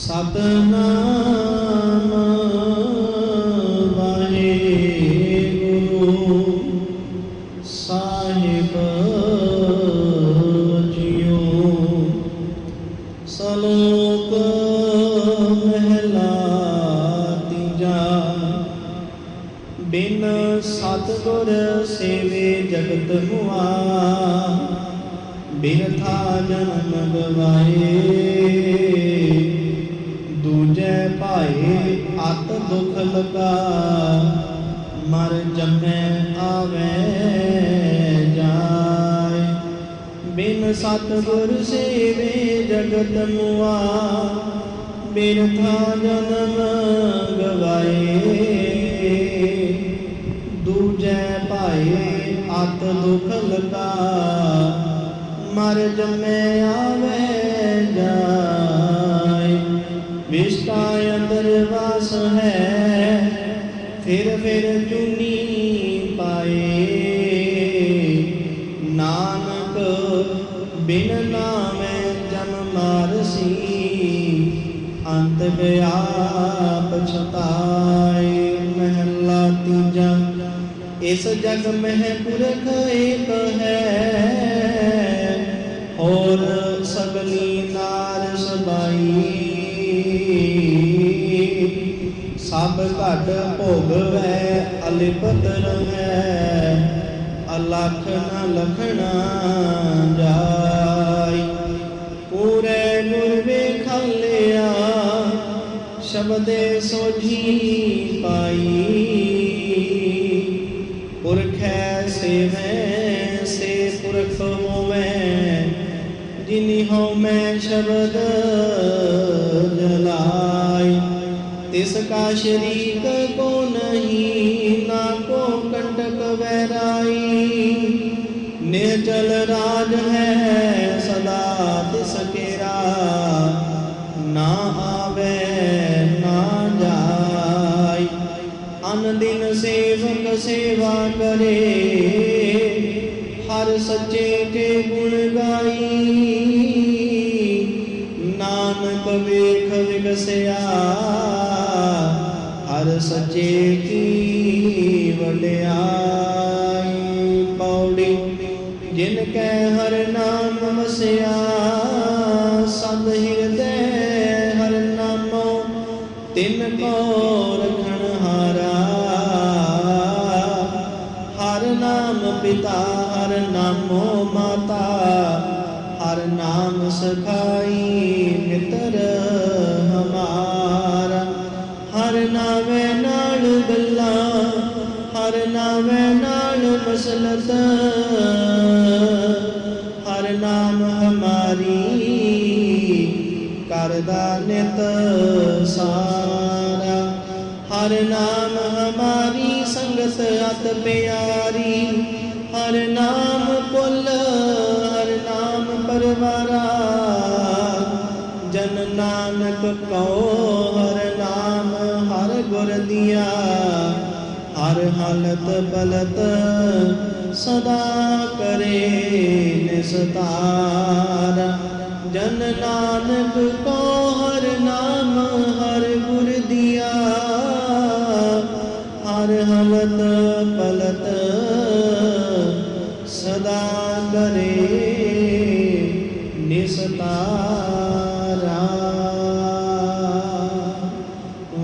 ਸਤਨਾਮ ਵਾਹਿਗੁਰੂ ਸਾਹਿਬ JIO. ਸਲੋਕ ਮਹਿਲਾ ਤੀਜਾ, ਬਿਨ ਸਤਗੁਰ ਸੇਵੇ ਜਗਤ ਹੁਆ, ਬਿਰਥਾ ਜਨਮ ਗਵਾਏ। ਦੂਜੈ ਭਾਏ ਅਤ ਦੁਖ ਲਗਾ, ਮਰ ਜੰਮੈ ਆਵੇ ਜਾਏ। ਬਿਨ ਸਤਗੁਰ ਸੇਵੇ ਜਗਤ ਮੁਆ ਬਿਰਥਾ ਜਨਮ ਗਵਾਏ। ਦੂਜੈ ਭਾਏ ਅਤ ਦੁਖ ਲਗਾ, ਮਰ ਜੰਮੈ ਆਵੇ ਜਾਏ। ਵਿਸ਼ਟਾ ਅੰਦਰ ਵਾਸ ਹੈ, ਫਿਰ ਫਿਰ ਚੁਨੀ ਪਾਏ। ਨਾਨਕ, ਬਿਨ ਨਾਮੈ ਜਮ ਮਾਰਸੀ, ਅੰਤ ਗਿਆ ਪਛਤਾਏ ਮਹਿਲਾ ਤੀਜਾ। ਇਸ ਜਗ ਮਹਿ ਪੁਰਖ ਏਕ ਹੈ ਭੋਗਵੈ ਅਲਿਪਤ ਰਹੈ ਅਲਖ ਨ ਲਖਣਾ ਜਾਈ। ਪੂਰੇ ਗੁਰ ਵੇਖਲਿਆ, ਸ਼ਬਦੇ ਸੋਝੀ ਪਾਈ। ਪੁਰਖੈ ਸੇਵੈ, ਸੇ ਪੁਰਖ ਹੋਵੈ। ਜਿਨੀ ਹਉ ਮੈਂ ਸ਼ਬਦ ਜਲਾਈ। ਤਿਸ ਕਾ ਸ਼ਰੀਕ ਕੋ ਨਹੀਂ, ਨਾ ਕੋ ਕੰਟਕ ਵੈਰਾਈ। ਨਿਰਜਲ ਰਾਜ ਹੈ, ਸਦਾ ਤਿਸ ਕੇਰਾ। ਨਾ ਆਵੇ, ਨਾ ਜਾਈ। ਅਨ ਦਿਨ ਸੇਵਕ ਸੇਵਾ ਕਰੇ, ਹਰ ਸੱਚੇ ਕੇ ਗੁਣ ਗਾਈ। ਨਾਨਕ ਵੇਖ ਵਿਗਸਿਆ ਹਰ ਸੱਚੇ ਕੀ ਵਡਿਆਈ ਪੌੜੀ, ਜਿਨ ਕੈ ਹਰ ਨਾਮ ਵਸਿਆ ਸਦ ਹਿਰਦੈ ਹਰ ਨਾਮੋ, ਤਿਨ ਕੋ ਰਖਣ ਹਾਰਾ। ਹਰ ਨਾਮ ਪਿਤਾ, ਹਰ ਨਾਮੋ ਮਾਤਾ ਹਰ ਨਾਮ ਸਖਾਈ, ਮਿੱਤਰ ਹਮਾਰਾ। ਹਰ ਨਾਵੇਂ ਨਾਲ ਗੱਲਾਂ, ਹਰ ਨਾਵੇਂ ਨਾਲ ਮਸਲਤ। ਹਰ ਨਾਮ ਹਮਾਰੀ ਕਰਦਾ ਨਿਤ ਸਾਰਾ। ਹਰ ਨਾਮ ਹਮਾਰੀ ਸੰਗਤ ਅਤ ਪਿਆਰੀ। ਹਰ ਨਾਮ ਕਉ ਹਰ ਨਾਮ, ਹਰ ਗੁਰ ਦਿਆ, ਹਰ ਹਾਲਤ ਬਲਤ ਸਦਾ ਕਰੇ ਨਿਸਤਾਰ। ਜਨ ਨਾਨਕ ਕੋ ਹਰ ਨਾਮ, ਹਰ ਗੁਰ ਦਿਆ, ਹਰ ਹਲਤ ਪਲਤ ਸਦਾ ਕਰੇ ਨਿਸਤਾਰਾ।